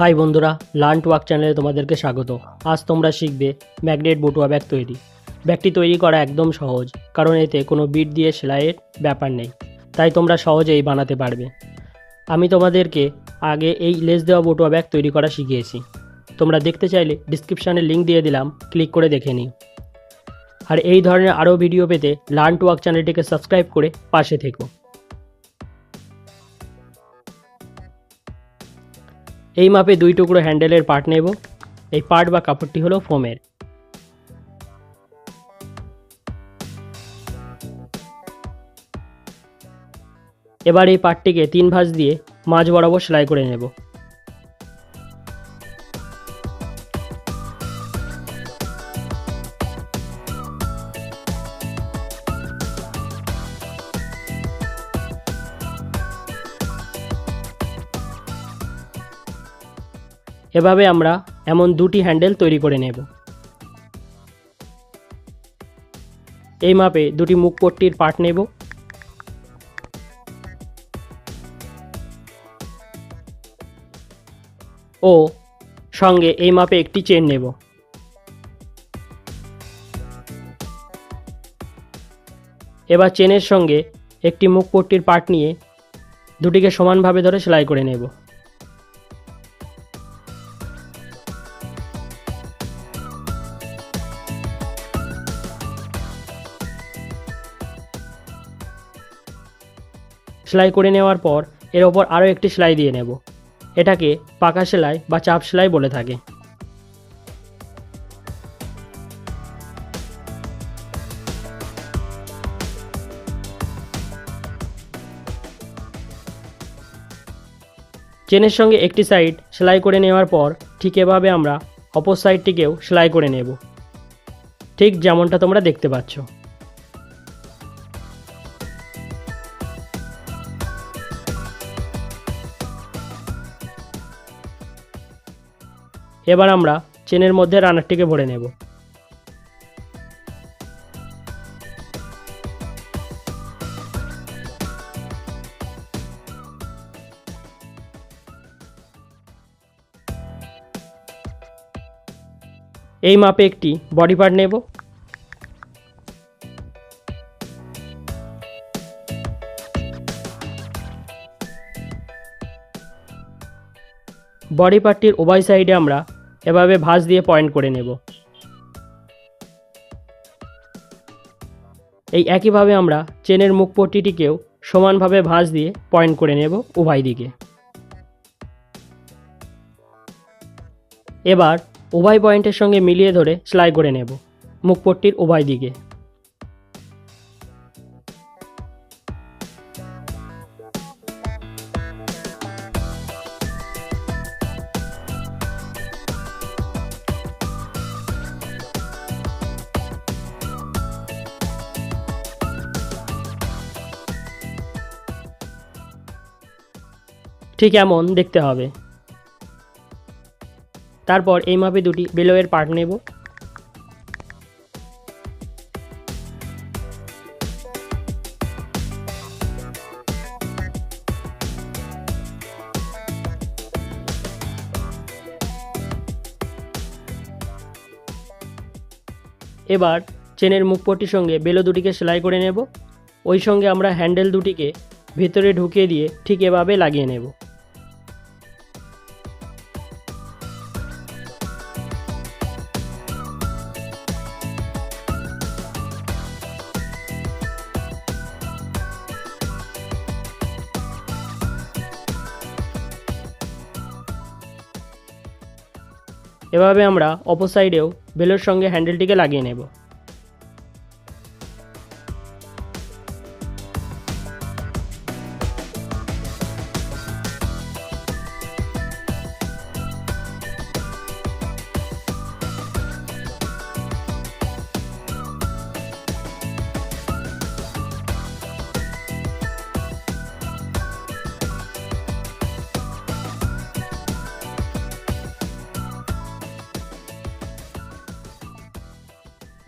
High বন্ধুরা learn work চ্যানেলে তোমাদেরকে স্বাগত। আজ তোমরা শিখবে ম্যাগনেট বটুয়া ব্যাগ তৈরি। ব্যাগটি তৈরি করা একদম সহজ, কারণ এতে কোনো বিট দিয়ে সেলাইয়ের ব্যাপার নেই, তাই তোমরা সহজেই বানাতে পারবে। আমি তোমাদেরকে আগে এই লেস দেওয়া বটুয়া ব্যাগ তৈরি করা শিখিয়েছি। তোমরা দেখতে চাইলে ডিসক্রিপশানে লিঙ্ক দিয়ে দিলাম ক্লিক করে দেখে নিও। আর এই ধরনের আরও ভিডিও পেতে লার্ন টু ওয়ার্ক চ্যানেলটিকে সাবস্ক্রাইব করে পাশে থেকো। এই মাপে দুই টুকরো হ্যান্ডেলের পার্ট নেব। এই পার্ট বা কাপড়টি হলো ফোমের। এবার এই পার্টটিকে তিন ভাঁজ দিয়ে মাঝ বরাবর সেলাই করে নেব। এভাবে আমরা এমন দুটি হ্যান্ডেল তৈরি করে নেব। এই মাপে দুটি মুখপট্টির পার্ট নেব। ও সঙ্গে এই মাপে একটি চেন নেব। এবার চেনের সঙ্গে একটি মুখপট্টির পার্ট নিয়ে দুটিকে সমানভাবে ধরে সেলাই করে নেব। সেলাই করে নেওয়ার পর এর ওপর আরও একটি সেলাই দিয়ে নেব। এটাকে পাকা সেলাই বা চাপ সেলাই বলে থাকে। চেনের সঙ্গে একটি সাইড সেলাই করে নেওয়ার পর ঠিক এভাবে আমরা অপর সাইডটিকেও সেলাই করে নেব। ঠিক যেমনটা তোমরা দেখতে পাচ্ছ। এবার আমরা চেনের মধ্যে রানারটিকে ভরে নেব। এই মাপে একটি বডি পার্ট নেব। বডি পার্টটির উভয় সাইডে আমরা এভাবে ভাঁজ দিয়ে পয়েন্ট করে নেব। এই একইভাবে আমরা চেনের মুখপট্টিটিকেও সমানভাবে ভাঁজ দিয়ে পয়েন্ট করে নেব উভয় দিকে। এবার উভয় পয়েন্টের সঙ্গে মিলিয়ে ধরে সেলাই করে নেব মুখপট্টির উভয় দিকে। ঠিক এমন দেখতে হবে। তারপর এই মাপে দুটি বেলোয়ের পার্ট নেব। এবার চেনের মুখপট্টির সঙ্গে বেলো দুটিকে সেলাই করে নেব। ওই সঙ্গে আমরা হ্যান্ডেল দুটিকে ভেতরে ঢুকিয়ে দিয়ে ঠিক এভাবে লাগিয়ে নেব। এভাবে আমরা অপর সাইডেও বেলোর সঙ্গে হ্যান্ডেলটিকে লাগিয়ে নেব।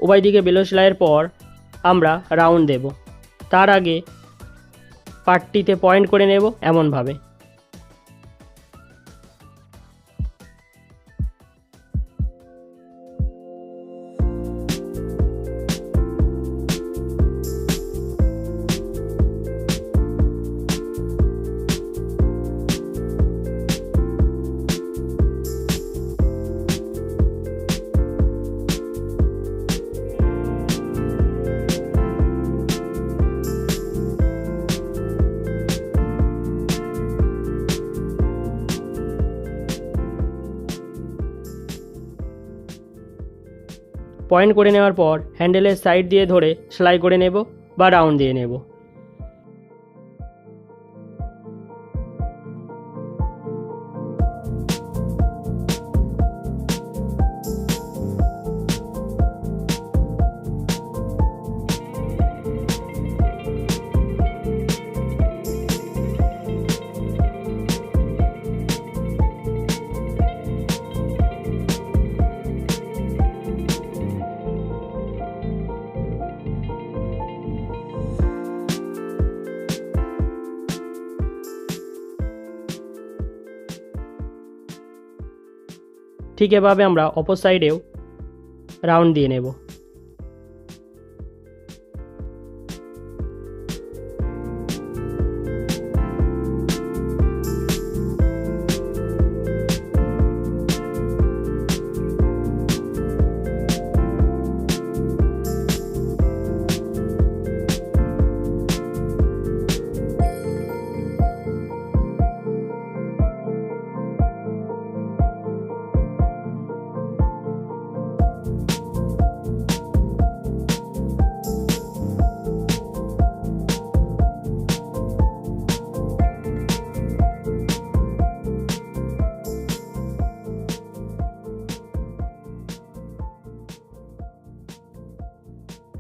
উভয় দিকে বেলো সেলাইয়ের পর আমরা রাউন্ড দেব। তার আগে পাটটিতে পয়েন্ট করে নেব এমনভাবে। পয়েন্ট করে নেওয়ার পর হ্যান্ডেলের সাইড দিয়ে ধরে সেলাই করে নেব বা রাউন্ড দিয়ে নেব। ঠিক এভাবে আমরা অপর সাইডেও রাউন্ড দিয়ে নেব।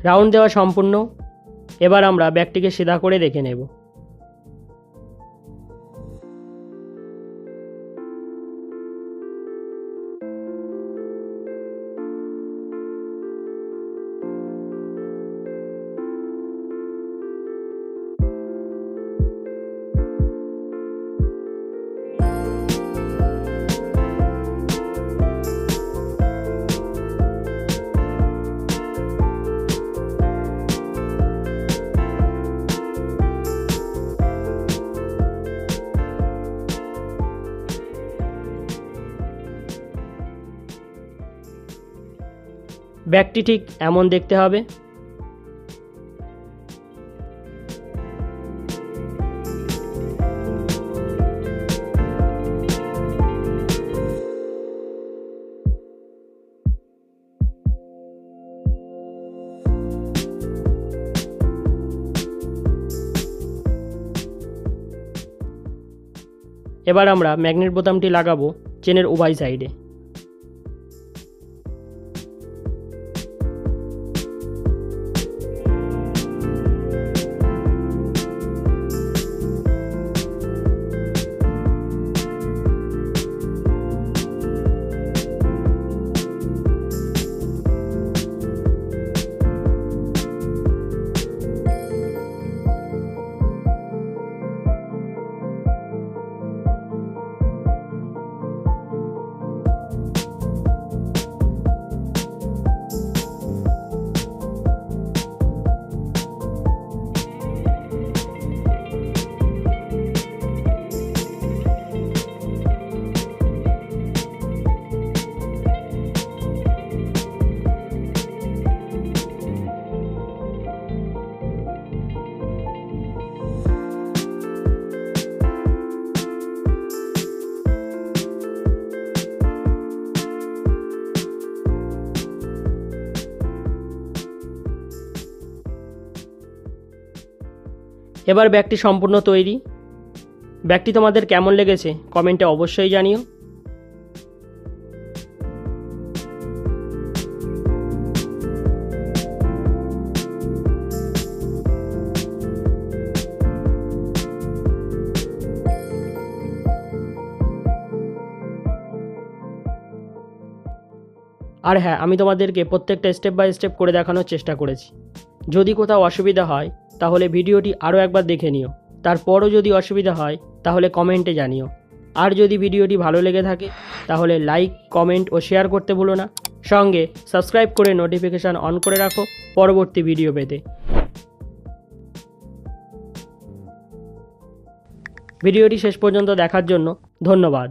রাউন্ড দেওয়া সম্পূর্ণ। এবার আমরা ব্যাগটিকে সিধা করে দেখে নেব। ব্যাগটি ঠিক এমন দেখতে হবে। এবার আমরা ম্যাগনেট বোতামটি লাগাবো চেনের উভয় সাইডে। এবার ব্যাগটি সম্পূর্ণ তৈরি। ব্যাগটি তোমাদের কেমন লেগেছে কমেন্টে অবশ্যই জানিও। আর হ্যাঁ আমি তোমাদেরকে প্রত্যেকটা স্টেপ বাই স্টেপ করে দেখানোর চেষ্টা করেছি। যদি কোথাও অসুবিধা হয় তাহলে ভিডিওটি আরও একবার দেখে নিও। তারপরও যদি অসুবিধা হয়, তাহলে কমেন্টে জানিও। আর যদি ভিডিওটি ভালো লেগে থাকে, তাহলে লাইক, কমেন্ট ও শেয়ার করতে ভুলো না। সঙ্গে সাবস্ক্রাইব করে নোটিফিকেশান অন করে রাখো পরবর্তী ভিডিও পেতে। ভিডিওটি শেষ পর্যন্ত দেখার জন্য ধন্যবাদ।